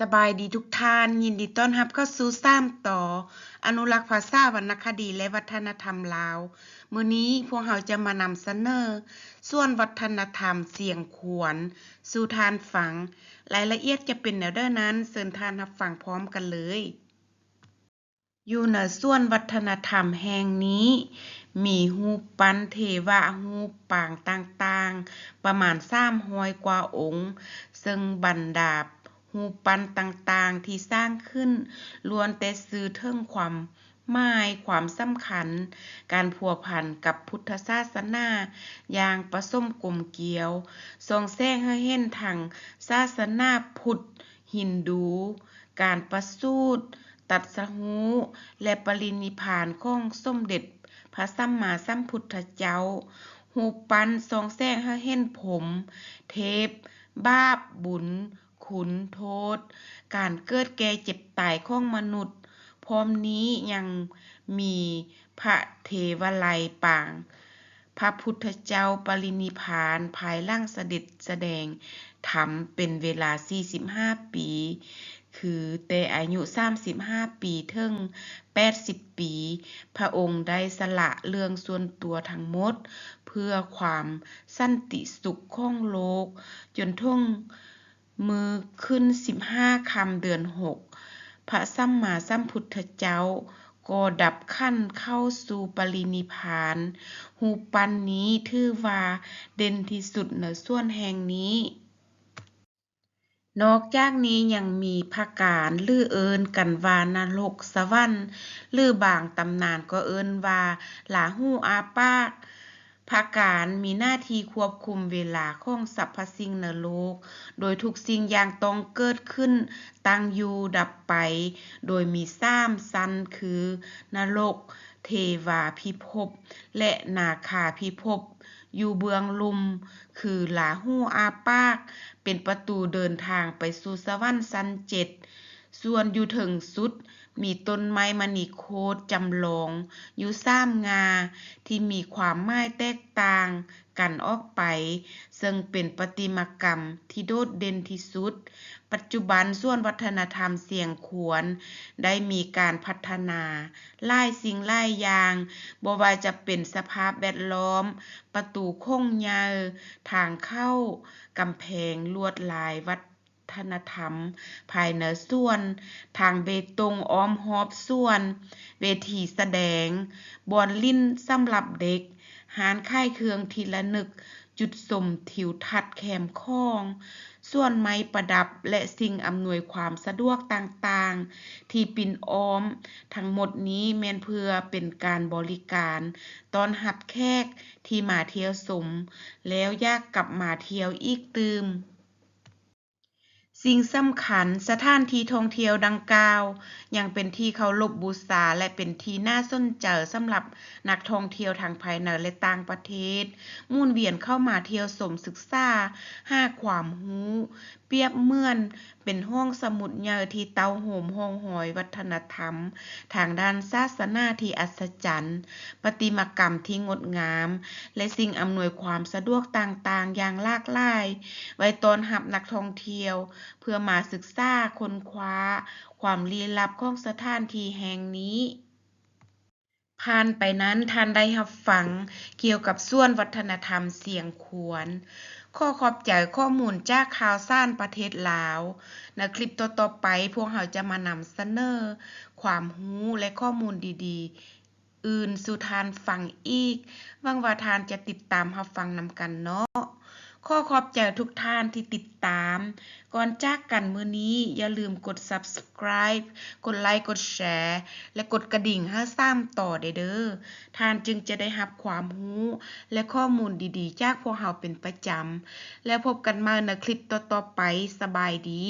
สบายดีทุกท่าน ยินดีต้อนรับเข้าสู่ซ้ำต่อ อนุรักษ์ภาษาวรรณคดีและวัฒนธรรมลาวมื้อนี้พวกเราจะมานำเสนอ ส่วนวัฒนธรรมเสียงขวนสู่ทานฟัง รายละเอียดจะเป็นแนวเด้อนั้นเชิญทานรับฟังพร้อมกันเลย อยู่ในส่วนวัฒนธรรมแห่งนี้ มีรูปปั้นเทวะรูปปางต่างๆ ประมาณ300กว่าองค์ ซึ่งบรรดา รูปันต่างๆที่สร้างขึ้นล้วนแต่สื่อถึงความหมายความสำคัญ การพัวพันกับพุทธศาสนาอย่างประสมกลมเกลียวส่งแสงให้เห็นทั้งศาสนาพุทธฮินดู การประสูติตรัสรู้และปรินิพานของสมเด็จ พระสัมมาสัมพุทธเจ้ารูปันส่งแสงให้เห็นผม เทพ บาปบุญ คุณโทษ การเกิดแก่เจ็บตายของมนุษย์ พร้อมนี้ยังมีพระเทวาลัยปาง พระพุทธเจ้าปรินิพานภายหลังเสด็จแสดงธรรมเป็นเวลา 45 ปี คือแต่อายุ 35 ปีถึง80 ปี พระองค์ได้สละเรื่องส่วนตัวทั้งหมด เพื่อความสันติสุขของโลก จนถึง มือขึ้น15ค่ำเดือน6พระสัมมาสัมพุทธเจ้าก็ดับขั้นเข้าสู่ปรินิพานรูปันนี้ถือว่าเด่นที่สุดในส่วนแห่งนี้ นอกจากนี้ยังมีพระการหรือเอินกันว่านรกสวรรค์หรือบางตำนานก็เอินว่าหลาหูอาปาก พระการมีหน้าที่ควบคุมเวลาของสรรพสิ่งในโลก โดยทุกสิ่งอย่างต้องเกิดขึ้น ตั้งอยู่ดับไป โดยมีสามชั้นคือนรก เทวาพิภพ และนาคาพิภพ อยู่เบื้องลุ่มคือลาหูอาปาก เป็นประตูเดินทางไปสู่สวรรค์ชั้นเจ็ดส่วนอยู่เทิงสุด มีต้นไม้มณีโคตรจำลองอยู่สามงา ที่มีความหมายแตกต่างกันออกไป ซึ่งเป็นประติมากรรมที่โดดเด่นที่สุด ปัจจุบันส่วนวัฒนธรรมเสียงขวน ได้มีการพัฒนาหลายสิ่งหลายอย่างบ่ว่าจะเป็นสภาพแวดล้อม ประตูโค้งใหญ่ทางเข้ากำแพงลวดลายวัด ฒนธรรม ภายในส่วน ทางเบตงอ้อมรอบส่วน เวทีแสดง บอนลิ้นສำหรับเด็กร้านขายเครื่องที่ระลึก จุดชมทิวทัศน์แคมป์คอง ส่วนไม้ประดับและสิ่งอำนวยความสะดวกต่างๆ ที่ปิ่นอ้อม ทั้งหมดนี้แม่นเพื่อเป็นการบริการตอนรับแขกที่มาเที่ยวชมแล้วยากกลับมาเที่ยวอีกตืม สิ่งสำคัญสถานที่ท่องเที่ยวดังกล่าวยังเป็นที่เคารพบูชาและเป็นที่น่าสนใจสำหรับนักท่องเที่ยวทั้งภายในและต่างประเทศ มุนเวียนเข้ามาเที่ยวชมศึกษาหาความรู้ เปรียบเหมือนเป็นห้องสมุดใหญ่ที่เต้าโฮมร่องรอยวัฒนธรรม ทางด้านศาสนาที่อัศจรรย์ประติมากรรมที่งดงาม และสิ่งอำนวยความสะดวกต่างๆ อย่างหลากหลาย ไว้ต้อนรับนักท่องเที่ยวเพื่อมาศึกษาค้นคว้า ความลี้ลับของสถานที่แห่งนี้ผ่านไปนั้นท่านได้รับฟังเกี่ยวกับส่วนวัฒนธรรมเสียงขวน ข้อขอบใจข้อมูลจากข่าวสารประเทศลาวในคลิปต่อๆไปพวกเราจะมานำเสนอ ความรู้และข้อมูลดีๆ อื่นสู่ทานฟังอีกหวังว่าทานจะติดตามรับฟังนำกันเนาะ ขอขอบใจทุกท่านที่ติดตาม ก่อนจากกันมือนี้อย่าลืมกด Subscribe กดไลค์กดแชร์และกดกระดิ่งให้ซ้ำต่อเด้อท่านจึงจะได้รับความรู้และข้อมูลดีๆ จากพวกเราเป็นประจำ แล้วพบกันใหม่ในคลิปต่อๆไปสบายดี